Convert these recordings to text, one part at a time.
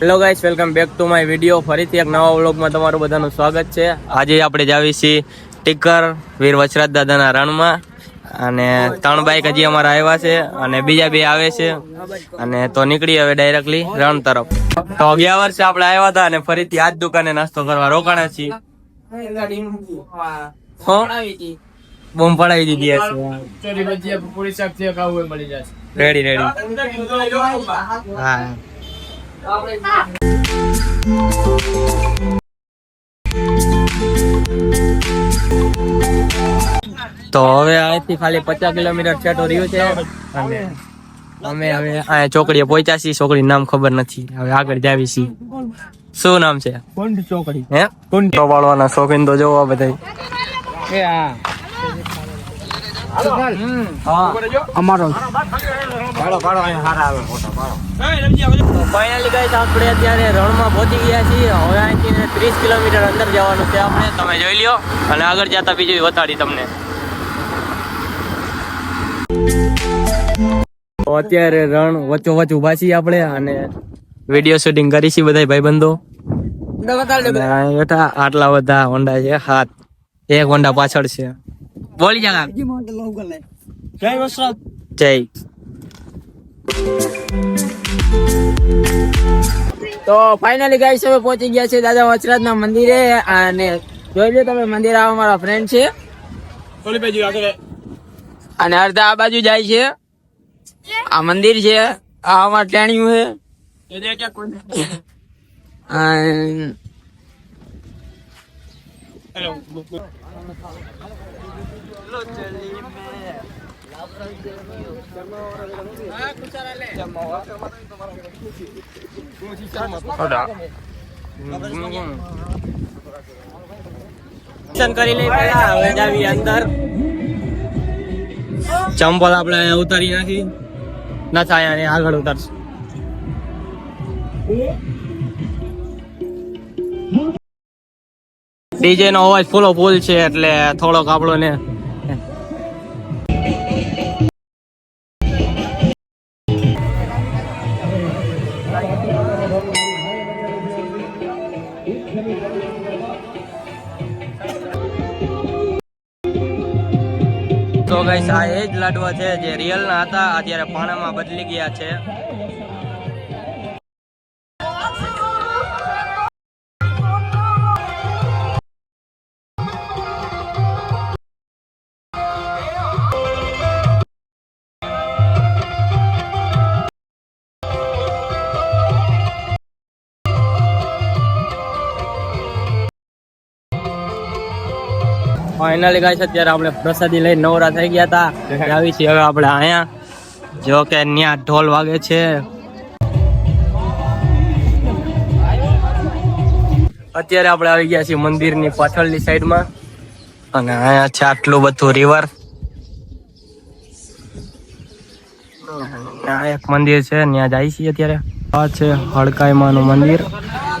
Hello guys welcome back to my video ફરીથી એક નવા વ્લોગમાં તમારું બધાનું સ્વાગત છે. આજે આપણે જાવી છીએ ટીકર વીર વચરાજ દાદાના રણમાં. અને ત્રણ બાઈક હજી અમારા આવ્યા છે અને બીજા બે આવે છે. અને તો નીકળી હવે ડાયરેક્ટલી રણ તરફ. તો ગયા વર્ષે આપણે આવ્યા હતા અને ફરીથી આજ દુકાને નાસ્તો કરવા રોકાણા છીએ. બોમ પડાવી દીધી હશે. રેડી રેડી હા. તો હવે અહીંથી ખાલી પચાસ કિલોમીટર છેટો રહ્યું છે. અને અમે હવે અહીંયા ચોકડીએ પહોંચ્યા છીએ. છોકરી નામ ખબર નથી. હવે આગળ જાવી છીએ. શું નામ છે? કુંડ ચોકડી. હે? કુંડ વાળવાના શોખીન તો જોવા બધા એ હા હા. અમારો. ફાઇનલી ગાઈસ આપણે અત્યારે રણમાં પહોંચી ગયા છીએ. હવે અહીંથી ત્રીસ કિલોમીટર અંદર જવાનું છે આપણે. તમે જોઈ લ્યો. અને આગળ જતા બીજું બતાડી તમને. અત્યારે રણ વચ્ચો વચ્ચ ઊભા છીએ આપણે અને વીડિયો શૂટિંગ કરી છીએ બધા ભાઈબંધો. આટલા બધા હોન્ડા છે. હાથ. એક હોન્ડા પાછળ છે. બોલી જા જય વસરાજ જય. તો ફાઇનલી ગાઈસ હવે પહોંચી ગયા છે દાદા વચરાજ ના મંદિરે અને જોઈ લો તમે મંદિર આવા મારા ફ્રેન્ડ છે. અને અડધા આ બાજુ જાય છે. આ મંદિર છે. આ અમારું ટેણિયું છે. કરી લઈ પહેલા હવે અંદર. ચંપલ આપણે ઉતારી નાખી. ના થાય આગળ ઉતારશું. ડીજે નો અવાજ ફૂલો ફૂલ છે એટલે થોડોક આપણો ને તો ગાઈસ આ એ જ લાડવા છે જે રિયલ ના હતા, અત્યારે પાણામાં બદલી ગયા છે. ફાઇનલી ગાઈસ અત્યારે આપણે પ્રસાદી લઈને નવરા થઈ ગયા હતા આવી છીએ હવે આપણે અહીંયા. જો કે ત્યાં ઢોલ વાગે છે. અત્યારે આપણે આવી ગયા છીએ મંદિરની પાછળની સાઈડમાં. અને અહીંયા છે આટલું બધું રિવર એક મંદિર છે ત્યાં જાય છીએ અત્યારે. આ છે હડકાઈ માનું મંદિર.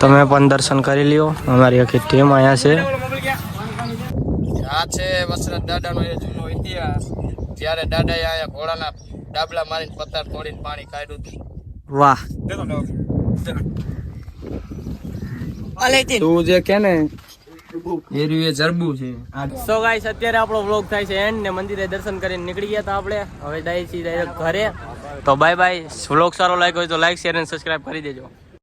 તમે પણ દર્શન કરી લ્યો. અમારી આખી ટીમ અહીંયા છે. આ છે વસરત દાદાનો એ જૂનો ઇતિહાસ. જ્યારે દાદાએ અહીંયા ઘોડાના ડાબલા મારીને પથ્થર તોડીને પાણી કાઢ્યું હતું. વાહ. તું જે કે ને એ રહ્યું એ જરબું છે. સો ગાઈસ અત્યારે આપણો વ્લોગ થાય છે એન્ડ ને મંદિરે દર્શન કરીને નીકળી ગયા હતા આપણે. હવે જાય છીએ ઘરે. તો બાય બાય વ્લોગ સારો લાગ્યો હોય તો લાઈક શેર અને સબસ્ક્રાઇબ કરી દેજો.